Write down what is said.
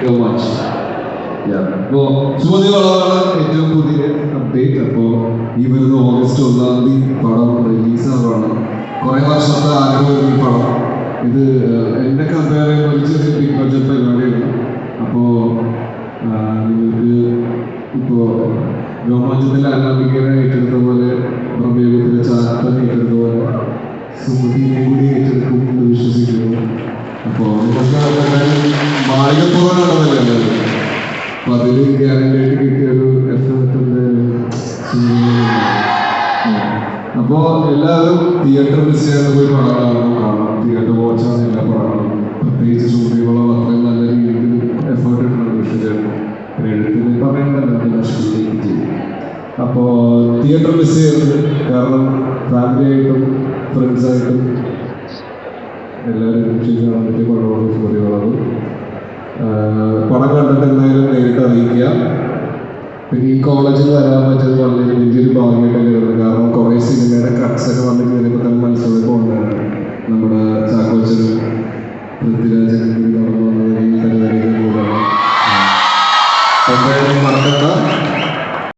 so much. അപ്പോൾ വളവാണ് ഏറ്റവും പുതിയ അപ്ഡേറ്റ് അപ്പോൾ ഈ വരുന്ന ഓഗസ്റ്റ് ഒന്നാം തീയതി പടം റിലീസാവാണ് കുറേ വർഷത്തെ ആഗ്രഹമായിരുന്നു ഈ പടം. ഇത് എന്നെ കമ്പയർ ഒരു ചെറിയ ബിഗ് ബഡ്ജറ്റ് പരിപാടിയാണ്. അപ്പോൾ നിങ്ങൾക്ക് ഇപ്പോൾ രോമാഞ്ചത്തിലെ അനാമികനെ ഏറ്റെടുത്ത പോലെ പ്രമേഹത്തിലെ ചാത്തൻ ഏറ്റെടുത്ത പോലെ സുമതിയെ കൂടി ഏറ്റെടുക്കും എന്ന് വിശ്വസിക്കുന്നു. അപ്പോൾ നിങ്ങൾക്ക് മാളികപ്പുറമുള്ളതല്ലേ എല്ലാവരും അപ്പൊ ഗ്യാരണ്ടി ആയിട്ട് കിട്ടിയ ഒരു അപ്പോ എല്ലാവരും തിയേറ്റർ മിസ് ചെയ്യാതെ പോയി പടം കാണണം തിയേറ്റർ വാച്ചാണ് എല്ലാ പടങ്ങളും പ്രത്യേകിച്ച് ഷൂട്ടിങ്ങുകളും അത്രയും നല്ല രീതിയിൽ എഫേർട്ട് ഇട്ടുണ്ട് വിഷയം എഴുത്തിന് പറയേണ്ടതല്ല ഷൂട്ടിങ് ചെയ്യും അപ്പോൾ തിയേറ്റർ മിസ് ചെയ്യരുത് കാരണം ഫാമിലി ആയിട്ടും ഫ്രണ്ട്സായിട്ടും എല്ലാവരും ഒരുമിച്ച് കാണാൻ പറ്റിയ പടമാണ് സുമതികളത് പണം കണ്ടിട്ടുണ്ടെങ്കിലും നേരിട്ട് അറിയിക്കുക. പിന്നെ ഈ കോളേജിൽ വരാൻ പറ്റിയത് വളരെ വലിയൊരു ഭാഗ്യമായിട്ട് കരുതുന്നത് കാരണം കുറേ സിനിമയുടെ കട്ട്സൊക്കെ വന്ന് കയറിയപ്പോൾ തന്നെ മനസ്സിലേക്ക് കൊണ്ടുവരണം നമ്മുടെ ചാക്കോച്ചൻ പൃഥ്വിരാജൻ നടന്നു വന്നത് ഈ പരിപാടിയുടെ കൂടെ മറക്കണ്ട.